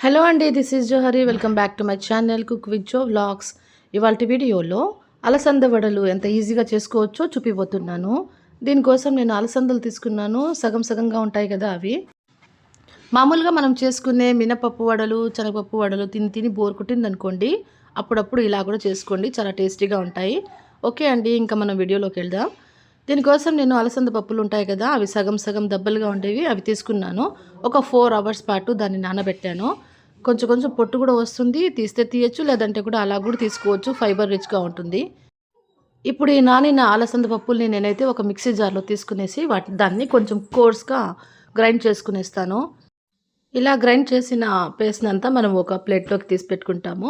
Hello అండి this is Johari welcome back to my channel cook with Jo vlogs ఇవాళ వీడియోలో అలసంద వడలు ఎంత ఈజీగా చేసుకోవచ్చో చూపిపోతున్నాను దీనికోసం నేను అలసందలు తీసుకున్నాను. సగం సగంగా ఉంటాయి కదా అవి. మామూలుగా మనం చేసుకునే మినపప్పు వడలు శనగపప్పు వడలు తిని తిని బోర్ కుట్టిందనుకోండి అప్పుడప్పుడు ఇలా కూడా చేసుకోండి. చాలా టేస్టీగా ఉంటాయి. ఓకే అండి ఇంకా మనం వీడియోలోకి వెళ్దాం. దీనికోసం నేను అలసంద పప్పులు ఉంటాయి కదా అవి సగం సగం దెబ్బలుగా ఉండేవి అవి తీసుకున్నాను. ఒక ఫోర్ అవర్స్ పాటు దాన్ని నానబెట్టాను. కొంచెం కొంచెం పొట్టు కూడా వస్తుంది తీస్తే తీయచ్చు లేదంటే కూడా అలా కూడా తీసుకోవచ్చు ఫైబర్ రిచ్గా ఉంటుంది. ఇప్పుడు ఈ నానిన అలసంద పప్పుల్ని నేనైతే ఒక మిక్సీ జార్లో తీసుకునేసి వాటి దాన్ని కొంచెం కోర్స్గా గ్రైండ్ చేసుకునేస్తాను. ఇలా గ్రైండ్ చేసిన పేస్ట్నంతా మనం ఒక ప్లేట్లోకి తీసి పెట్టుకుంటాము.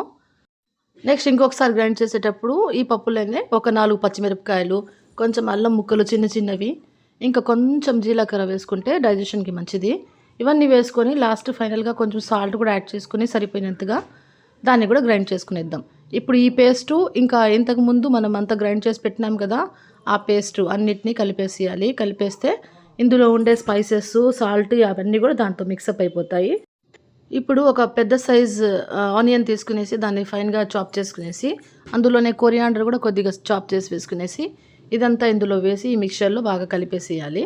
నెక్స్ట్ ఇంకొకసారి గ్రైండ్ చేసేటప్పుడు ఈ పప్పులోనే ఒక నాలుగు పచ్చిమిరపకాయలు కొంచెం అల్లం ముక్కలు చిన్న చిన్నవి ఇంకా కొంచెం జీలకర్ర వేసుకుంటే డైజెషన్కి మంచిది. ఇవన్నీ వేసుకొని లాస్ట్ ఫైనల్గా కొంచెం సాల్ట్ కూడా యాడ్ చేసుకుని సరిపోయినంతగా దాన్ని కూడా గ్రైండ్ చేసుకునేద్దాం. ఇప్పుడు ఈ పేస్టు ఇంకా ఇంతకుముందు మనం అంతా గ్రైండ్ చేసి పెట్టినాం కదా ఆ పేస్టు అన్నిటినీ కలిపేసేయాలి. కలిపేస్తే ఇందులో ఉండే స్పైసెస్ సాల్ట్ అవన్నీ కూడా దాంతో మిక్సప్ అయిపోతాయి. ఇప్పుడు ఒక పెద్ద సైజ్ ఆనియన్ తీసుకునేసి దాన్ని ఫైన్గా చాప్ చేసుకునేసి అందులోనే కొరియాండర్ కూడా కొద్దిగా చాప్ చేసి వేసుకునేసి ఇదంతా ఇందులో వేసి ఈ మిక్చర్లో బాగా కలిపేసేయాలి.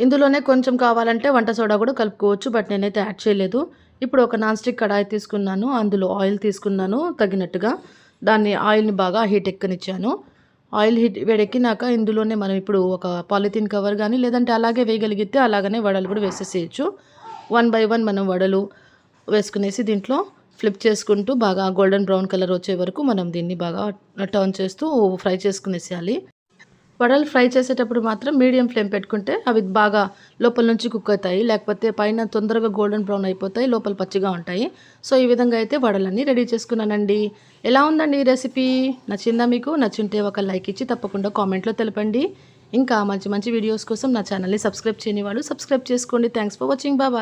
ఇందులోనే కొంచెం కావాలంటే వంట సోడా కూడా కలుపుకోవచ్చు బట్ నేనైతే యాడ్ చేయలేదు. ఇప్పుడు ఒక నాన్ స్టిక్ కడాయి తీసుకున్నాను అందులో ఆయిల్ తీసుకున్నాను తగినట్టుగా. దాన్ని ఆయిల్ని బాగా హీట్ ఎక్కనిచ్చాను. ఆయిల్ హీట్ వేడెక్కినాక ఇందులోనే మనం ఇప్పుడు ఒక పాలిథిన్ కవర్ కానీ లేదంటే అలాగే వేయగలిగితే అలాగనే వడలు కూడా వేసేసేయచ్చు. వన్ బై వన్ మనం వడలు వేసుకునేసి దీంట్లో ఫ్లిప్ చేసుకుంటూ బాగా గోల్డెన్ బ్రౌన్ కలర్ వచ్చే వరకు మనం దీన్ని బాగా టర్న్ చేస్తూ ఫ్రై చేసుకునేసేయాలి. వడలు ఫ్రై చేసేటప్పుడు మాత్రం మీడియం ఫ్లేమ్ పెట్టుకుంటే అవి బాగా లోపల నుంచి కుక్ అవుతాయి. లేకపోతే పైన తొందరగా గోల్డెన్ బ్రౌన్ అయిపోతాయి లోపల పచ్చిగా ఉంటాయి. సో ఈ విధంగా అయితే వడలన్నీ రెడీ చేసుకున్నానండి. ఎలా ఉందండి ఈ రెసిపీ? నచ్చిందా మీకు? నచ్చింటే ఒక లైక్ ఇచ్చి తప్పకుండా కామెంట్లో తెలపండి. ఇంకా మంచి మంచి వీడియోస్ కోసం నా ఛానల్ని సబ్స్క్రైబ్ చేయని వాళ్ళు సబ్స్క్రైబ్ చేసుకోండి. Thanks for watching. బాయ్